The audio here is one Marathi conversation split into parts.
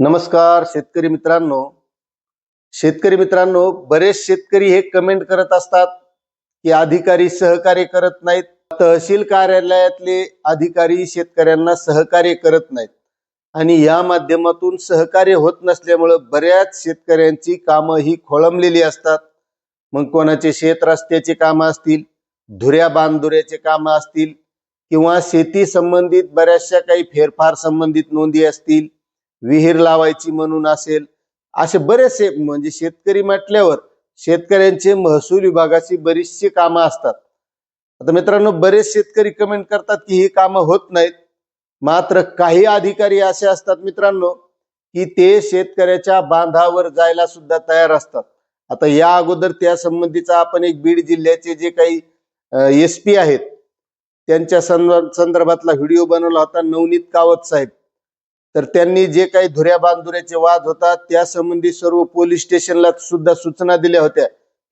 नमस्कार शेतकरी मित्रांनो. शेतकरी मित्रांनो बरेच शेतकरी हे कमेंट करत असतात की अधिकारी सहकार्य करत नाहीत. तहसील कार्यालयातले अधिकारी शेतकऱ्यांना सहकार्य करत नाहीत. आणि या माध्यमातून सहकार्य होत नसल्यामुळं बऱ्याच शेतकऱ्यांची कामं ही खोळंबलेली असतात. मग कोणाचे शेत रस्त्याचे कामं असतील धुऱ्या बांधुऱ्याचे कामं असतील किंवा शेती संबंधित बऱ्याचशा काही फेरफार संबंधित नोंदी असतील विहीर लावायची म्हणून असेल असे बरेचसे म्हणजे शेतकरी म्हटल्यावर शेतकऱ्यांचे महसूल विभागाची बरीचशी कामं असतात. आता मित्रांनो बरेच शेतकरी कमेंट करतात की ही कामं होत नाहीत. मात्र काही अधिकारी असे असतात मित्रांनो की ते शेतकऱ्याच्या बांधावर जायला सुद्धा तयार असतात. आता या अगोदर त्या संबंधीचा आपण एक बीड जिल्ह्याचे जे काही एस पी आहेत त्यांच्या संदर्भातला व्हिडिओ बनवला होता नवनीत कावत साहेब. तर त्यांनी जे काही धुऱ्या बांधुऱ्याचे वाद होतात त्या संबंधी सर्व पोलीस स्टेशनला सुद्धा सूचना दिल्या होत्या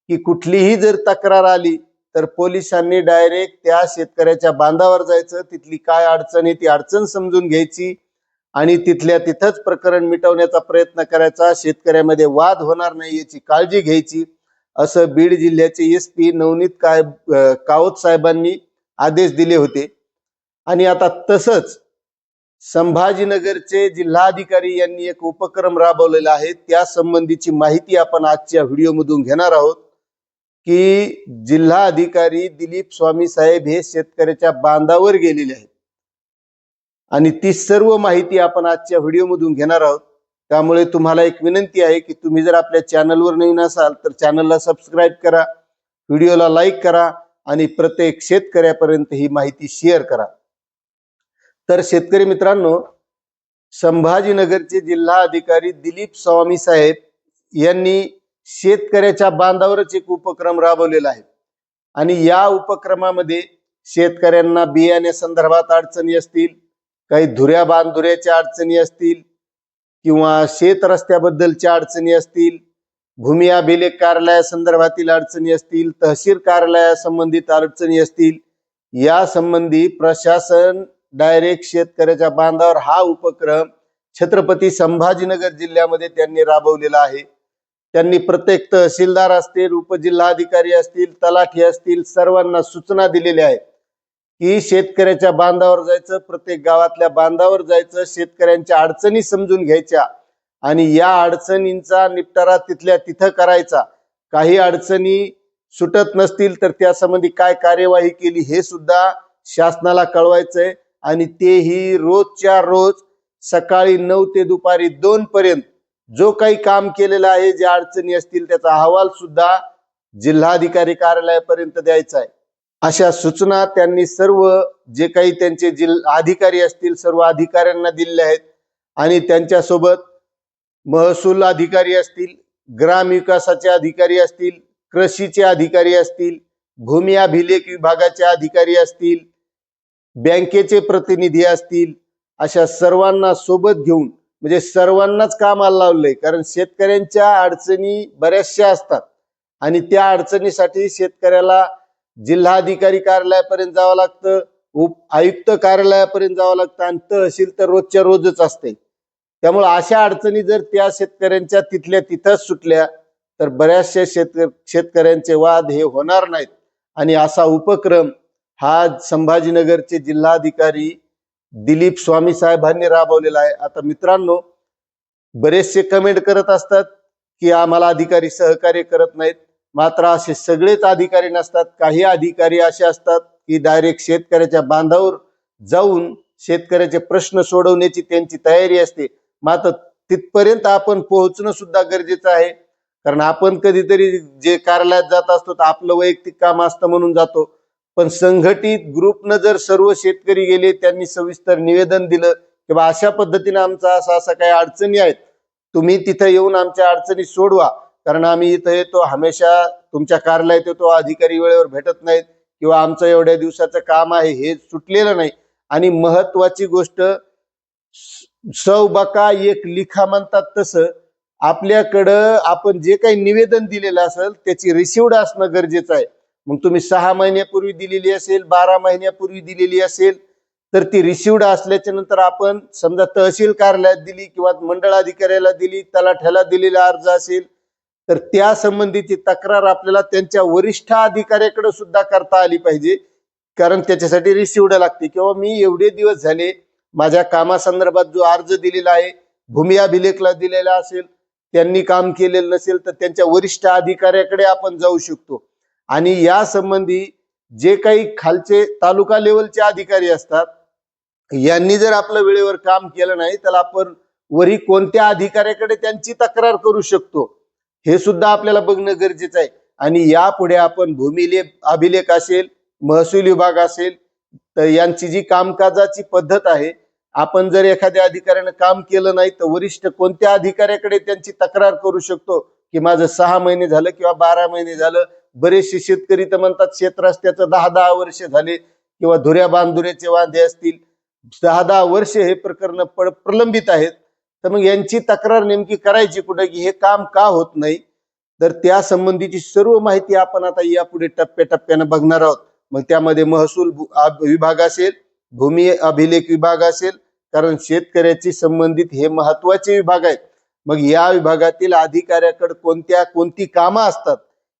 की कुठलीही जर तक्रार आली तर पोलिसांनी डायरेक्ट त्या शेतकऱ्याच्या बांधावर जायचं तिथली काय अडचण आहे ती अडचण समजून घ्यायची आणि तिथल्या तिथंच प्रकरण मिटवण्याचा प्रयत्न करायचा शेतकऱ्यामध्ये वाद होणार नाही याची काळजी घ्यायची असं बीड जिल्ह्याचे एस पी नवनीत काय कावत साहेबांनी आदेश दिले होते. आणि आता तसंच संभाजीनगरचे जिल्हाधिकारी यांनी एक उपक्रम राबवलेला आहे. त्या संबंधीची माहिती आपण आजच्या व्हिडिओमधून घेणार आहोत. की जिल्हा अधिकारी दिलीप स्वामी साहेब हे शेतकऱ्याच्या बांधावर गेलेले आहेत. आणि ती सर्व माहिती आपण आजच्या व्हिडिओमधून घेणार आहोत. त्यामुळे तुम्हाला एक विनंती आहे की तुम्ही जर आपल्या चॅनलवर नवीन असाल तर चॅनलला सबस्क्राईब करा व्हिडिओला लाईक करा आणि प्रत्येक शेतकऱ्यापर्यंत ही माहिती शेअर करा. तर शेतकरी मित्रांनो संभाजीनगरचे जिल्हा अधिकारी दिलीप स्वामी साहेब यांनी शेतकऱ्याच्या बांधावरच एक उपक्रम राबवलेला आहे. आणि या उपक्रमामध्ये शेतकऱ्यांना बियाण्या संदर्भात अडचणी असतील काही धुऱ्या बांधुऱ्याच्या अडचणी असतील किंवा शेत रस्त्याबद्दलच्या अडचणी असतील भूमी अभिलेख कार्यालयासंदर्भातील अडचणी असतील तहसील कार्यालयासंबंधित अडचणी असतील या संबंधी प्रशासन डायरेक्ट शेतकऱ्याच्या बांधावर हा उपक्रम छत्रपती संभाजीनगर जिल्ह्यामध्ये त्यांनी राबवलेला आहे. त्यांनी प्रत्येक तहसीलदार असतील उपजिल्हाधिकारी असतील तलाठी असतील सर्वांना सूचना दिलेल्या आहेत की शेतकऱ्याच्या बांधावर जायचं प्रत्येक गावातल्या बांधावर जायचं शेतकऱ्यांच्या अडचणी समजून घ्यायच्या आणि या अडचणींचा निपटारा तिथल्या तिथं करायचा. काही अडचणी सुटत नसतील तर त्यासंबंधी काय कार्यवाही केली हे सुद्धा शासनाला कळवायचंय. आणि तेही रोजच्या रोज सकाळी नऊ ते दुपारी दोन पर्यंत. जो काही काम केलेलं आहे ज्या अडचणी असतील त्याचा अहवाल सुद्धा जिल्हाधिकारी कार्यालयापर्यंत द्यायचा आहे. अशा सूचना त्यांनी सर्व जे काही त्यांचे जिल्हा अधिकारी असतील सर्व अधिकाऱ्यांना दिलेल्या आहेत. आणि त्यांच्यासोबत महसूल अधिकारी असतील ग्राम विकासाचे अधिकारी असतील कृषीचे अधिकारी असतील भूमी अभिलेख विभागाचे अधिकारी असतील बँकेचे प्रतिनिधी असतील अशा सर्वांना सोबत घेऊन म्हणजे सर्वांनाच कामाला लावलंय. कारण शेतकऱ्यांच्या अडचणी बऱ्याचशा असतात. आणि त्या अडचणीसाठी शेतकऱ्याला जिल्हाधिकारी कार्यालयापर्यंत जावं लागतं उप आयुक्त कार्यालयापर्यंत जावं लागतं आणि तहसील तर रोजच्या रोजच असते. त्यामुळे अशा अडचणी जर त्या शेतकऱ्यांच्या तिथल्या तिथंच सुटल्या तर बऱ्याचशा शेतक शेतकऱ्यांचे वाद हे होणार नाहीत. आणि असा उपक्रम हा संभाजीनगरचे जिल्हाधिकारी दिलीप स्वामी साहेबांनी राबवलेला आहे. आता मित्रांनो बरेचसे कमेंट करत असतात की आम्हाला अधिकारी सहकार्य करत नाहीत. मात्र असे सगळेच अधिकारी नसतात. काही अधिकारी असे असतात की डायरेक्ट शेतकऱ्याच्या बांधावर जाऊन शेतकऱ्याचे प्रश्न सोडवण्याची त्यांची तयारी असते. मात्र तिथपर्यंत आपण पोहोचणं सुद्धा गरजेचं आहे. कारण आपण कधीतरी जे कार्यालयात जात असतो तर आपलं वैयक्तिक काम असतं म्हणून जातो. पण संघटित ग्रुपनं जर सर्व शेतकरी गेले त्यांनी सविस्तर निवेदन दिलं किंवा अशा पद्धतीने आमचा असा असा काही अडचणी आहेत तुम्ही तिथं येऊन आमच्या अडचणी सोडवा. कारण आम्ही इथं येतो हमेशा तुमच्या कार्यालयात येतो अधिकारी वेळेवर भेटत नाहीत किंवा आमचं एवढ्या दिवसाचं काम आहे हे सुटलेलं नाही. आणि महत्वाची गोष्ट सौ बका एक लिखा म्हणतात तसं आपल्याकडं आपण जे काही निवेदन दिलेलं असेल त्याची रिसिव्ड असणं गरजेचं आहे. मग तुम्ही सहा महिन्यापूर्वी दिलेली असेल बारा महिन्यापूर्वी दिलेली असेल तर ती रिसिवड असल्याच्या नंतर आपण समजा तहसील कार्यालयात दिली किंवा मंडळ अधिकाऱ्याला दिली तलाठ्याला दिलेला अर्ज असेल तर त्या संबंधीची तक्रार आपल्याला त्यांच्या वरिष्ठ अधिकाऱ्याकडे सुद्धा करता आली पाहिजे. कारण त्याच्यासाठी रिसिवड लागते. किंवा मी एवढे दिवस झाले माझ्या कामासंदर्भात जो अर्ज दिलेला आहे भूमी अभिलेखला दिलेला असेल त्यांनी काम केलेलं नसेल तर त्यांच्या वरिष्ठ अधिकाऱ्याकडे आपण जाऊ शकतो. आणि या संबंधी जे काही खालचे तालुका लेवलचे अधिकारी असतात यांनी जर आपलं वेळेवर काम केलं नाही तर आपण वरी कोणत्या अधिकाऱ्याकडे त्यांची तक्रार करू शकतो हे सुद्धा आपल्याला बघणं गरजेचं आहे. आणि यापुढे आपण भूमिले अभिलेख असेल महसूल विभाग असेल तर यांची जी कामकाजाची पद्धत आहे आपण जर एखाद्या अधिकाऱ्यानं काम केलं नाही तर वरिष्ठ कोणत्या अधिकाऱ्याकडे त्यांची तक्रार करू शकतो की माझं सहा महिने झालं किंवा बारा महिने झालं बरेचसे शेतकरी तर म्हणतात शेत रस्त्याचं दहा दहा वर्ष झाले किंवा धुऱ्या बांधुऱ्याचे वांदे असतील. दहा दहा वर्ष हे प्रकरण प्रलंबित आहेत. तर मग यांची तक्रार नेमकी करायची कुठं? की हे काम का होत नाही? तर त्या संबंधीची सर्व माहिती आपण आता यापुढे टप्प्याटप्प्यानं बघणार आहोत. मग त्यामध्ये महसूल विभाग असेल भूमी अभिलेख विभाग असेल कारण शेतकऱ्याची संबंधित हे महत्त्वाचे विभाग आहेत. मग या विभागातील अधिकाऱ्याकडे कोणत्या कोणती कामं असतात?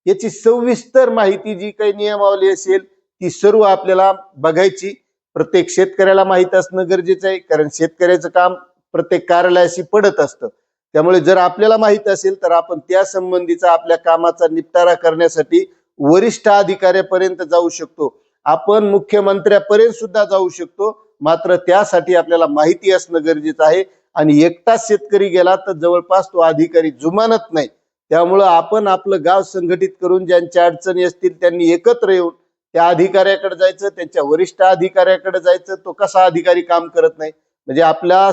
याची सविस्तर माहिती जी काही नियमावली असेल ती सर्व आपल्याला बघायची. प्रत्येक शेतकऱ्याला माहीत असणं गरजेचं आहे कारण शेतकऱ्याचं काम प्रत्येक कार्यालयाशी पडत असतं. त्यामुळे जर आपल्याला माहीत असेल तर आपण त्या संबंधीचा आपल्या कामाचा निपटारा करण्यासाठी वरिष्ठ अधिकाऱ्यापर्यंत जाऊ शकतो. आपण मुख्यमंत्र्यापर्यंत सुद्धा जाऊ शकतो. मात्र त्यासाठी आपल्याला माहिती असणं गरजेचं आहे. आणि एकटाच शेतकरी गेला तर जवळपास तो अधिकारी जुमानत नाही. त्यामुळं आपण आपलं गाव संघटित करून ज्यांच्या अडचणी असतील त्यांनी एकत्र येऊन त्या अधिकाऱ्याकडे जायचं त्यांच्या वरिष्ठ अधिकाऱ्याकडे जायचं तो कसा अधिकारी काम करत नाही? म्हणजे आपला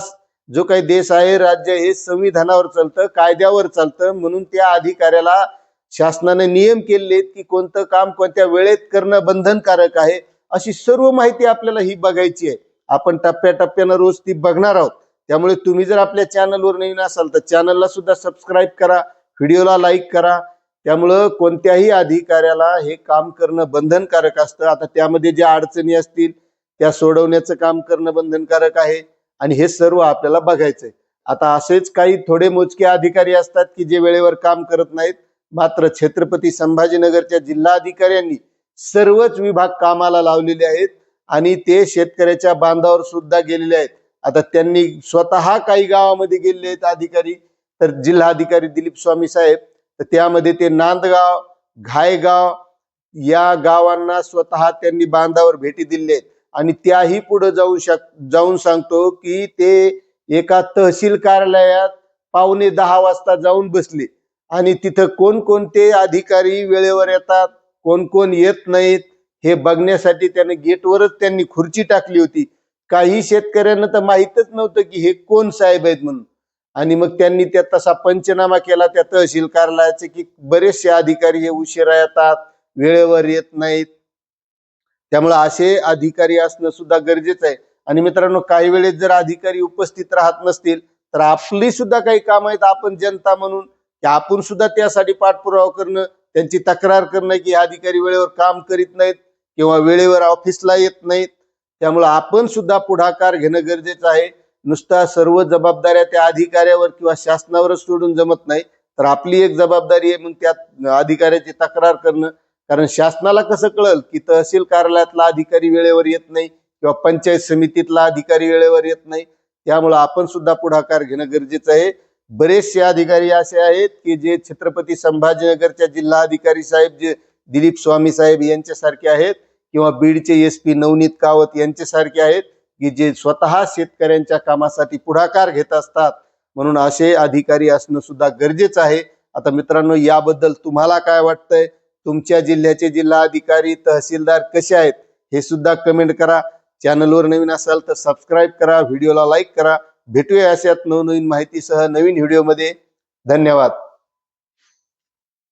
जो काही देश आहे राज्य हे संविधानावर चालतं कायद्यावर चालतं म्हणून त्या अधिकाऱ्याला शासनाने नियम केलेले आहेत की कोणतं काम कोणत्या वेळेत करणं बंधनकारक आहे अशी सर्व माहिती आपल्याला ही बघायची आहे. आपण टप्प्याटप्प्यानं रोज ती बघणार आहोत. त्यामुळे तुम्ही जर आपल्या चॅनलवर नवीन असाल तर चॅनलला सुद्धा सबस्क्राईब करा. व्हिडिओला लाईक करा. त्यामुळं कोणत्याही अधिकाऱ्याला हे काम करणं बंधनकारक असतं. आता त्यामध्ये ज्या अडचणी असतील त्या सोडवण्याचं काम करणं बंधनकारक आहे. आणि हे सर्व आपल्याला बघायचंय. आता असेच काही थोडे मोजके अधिकारी असतात की जे वेळेवर काम करत नाहीत. मात्र छत्रपती संभाजीनगरच्या जिल्हाधिकाऱ्यांनी सर्वच विभाग कामाला लावलेले आहेत. आणि ते शेतकऱ्याच्या बांधावर सुद्धा गेलेले आहेत. आता त्यांनी स्वतः काही गावामध्ये गेलेले आहेत अधिकारी. तर जिल्हाधिकारी दिलीप स्वामी साहेब तर त्यामध्ये ते नांदगाव घायगाव या गावांना स्वतः त्यांनी बांधावर भेटी दिले आणि त्याही पुढे जाऊ शक जाऊन सांगतो की ते एका तहसील कार्यालयात पावणे दहा वाजता जाऊन बसले. आणि तिथं कोणकोणते अधिकारी वेळेवर येतात कोण कोण येत नाहीत हे बघण्यासाठी त्याने गेटवरच त्यांनी खुर्ची टाकली होती. काही शेतकऱ्यांना तर माहीतच नव्हतं की हे कोण साहेब आहेत म्हणून. आणि मग त्यांनी त्या तसा पंचनामा केला त्या तहसील कार्यालयाचे की बरेचसे अधिकारी हे उशिरा येतात वेळेवर येत नाहीत. त्यामुळे असे अधिकारी असणं सुद्धा गरजेचं आहे. आणि मित्रांनो काही वेळेस जर अधिकारी उपस्थित राहत नसतील तर आपली सुद्धा काही काम आहेत आपण जनता म्हणून की आपण सुद्धा त्यासाठी पाठपुरावा करणं त्यांची तक्रार करणं की अधिकारी वेळेवर काम करीत नाहीत किंवा वेळेवर ऑफिसला येत नाहीत. त्यामुळे आपण सुद्धा पुढाकार घेणं गरजेचं आहे. नुसता सर्व जबाबदाऱ्या त्या अधिकाऱ्यावर किंवा शासनावरच सोडून जमत नाही तर आपली एक जबाबदारी आहे मग त्या अधिकाऱ्याची तक्रार करणं. कारण शासनाला कसं कळल की तहसील कार्यालयातला अधिकारी वेळेवर येत नाही किंवा पंचायत समितीतला अधिकारी वेळेवर येत नाही त्यामुळं आपण सुद्धा पुढाकार घेणं गरजेचं आहे. बरेचसे अधिकारी असे आहेत की जे छत्रपती संभाजीनगरच्या जिल्हा अधिकारी साहेब जे दिलीप स्वामी साहेब यांच्यासारखे आहेत किंवा बीडचे एस पी नवनीत कावत यांच्यासारखे आहेत की जे स्वतः शेतकऱ्यांच्या कामासाठी पुढाकार घेत असतात म्हणून असे अधिकारी असणं सुद्धा गरजेचं आहे. आता मित्रांनो याबद्दल तुम्हाला काय वाटतंय? तुमच्या जिल्ह्याचे जिल्हा अधिकारी तहसीलदार कसे आहेत? हे सुद्धा कमेंट करा. चॅनलवर नवीन असाल तर सबस्क्राईब करा व्हिडिओला लाईक करा. भेटूया अशात नवनवीन माहितीसह नवीन व्हिडिओमध्ये धन्यवाद.